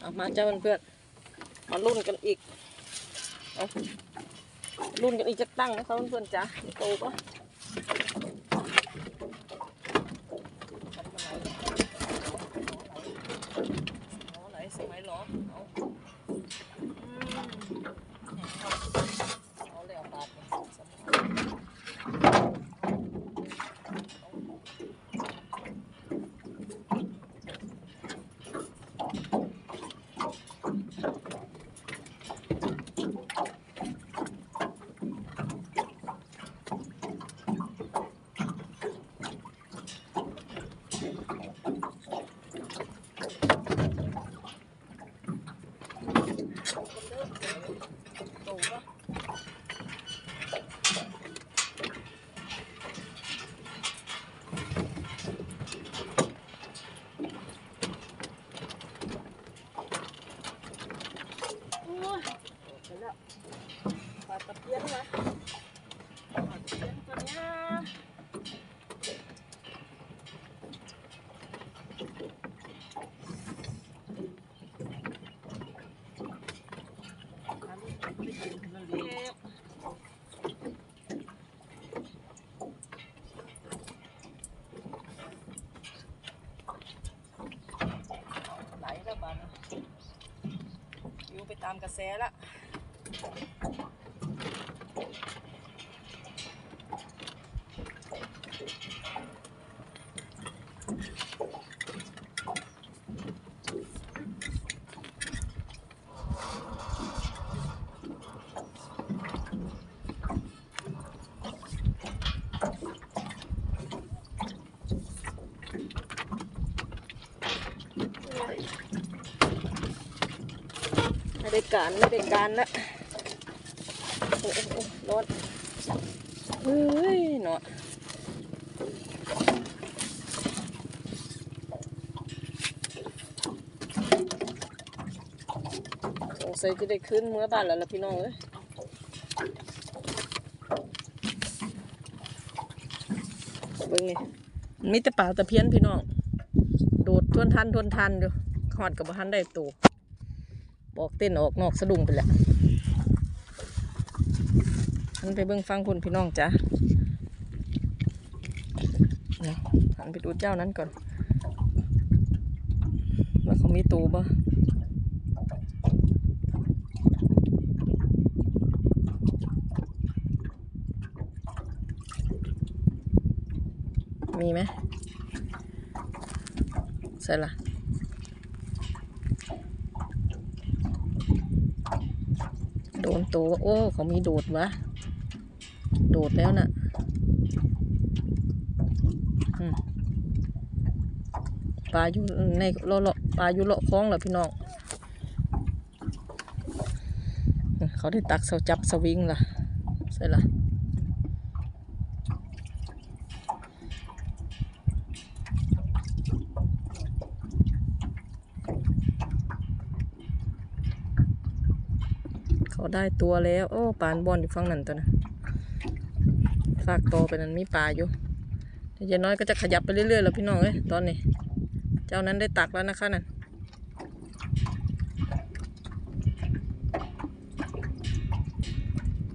เอามาเจ้าเพื่อนๆมาลุ้นกันอีกเอาลุ้นกันอีกจะตั้งนะครับเพื่อนๆจ้าโตปะไหนสมัยหรอเอาอืมเอาแล้วบาดเนี่ยสมัย โตปะโอ้ยโตไปแล้วปลา ตะเพียนนะปลาตะเพียนตัวเนี้ยอันนี้ไม่กินนั่นองไหลแล้วบ้านอยู่ไปตามกระแสละ ไม่ได้การไม่ได้การละโอ้โหร้อนเฮ้ยเนาะ งสัยจะได้ขึ้นเมื่อบ้านแล้วล่ะพี่น้องเอ้ยเบิ่งนี่มีแต่ปลาตะเพียนพี่น้อง โดดทวนทันทวนทันอยู่ขอดกับทันได้ตัวบอกเต้นออกนอกสะดุ้งไปแล้วหันไปเบิ่งฟังคุณพี่น้องจ้ะหันไปดูเจ้านั้นก่อนว่าเขามีตูบ่ มีไหมใช่ละโดนตัวโอ้เขามีโดดวะ โดดแล้วน่ะปลาอยู่ในเลาะเลปลาอยู่เลาะคล้องเหรอพี่น้อง เขาได้ตักเสาจับสวิงล่ะใช่ละ เขาได้ตัวแล้ว โอ้ปลานบอลอยู่ฝั่งนั้นตัวนะฝากตัวไปนั้นมีปลาอยู่เดี๋ยวน้อยก็จะขยับไปเรื่อยๆแล้วพี่น้องเอ้ยตอนนี้ เจ้านั้นได้ตักแล้วนะคะนั่น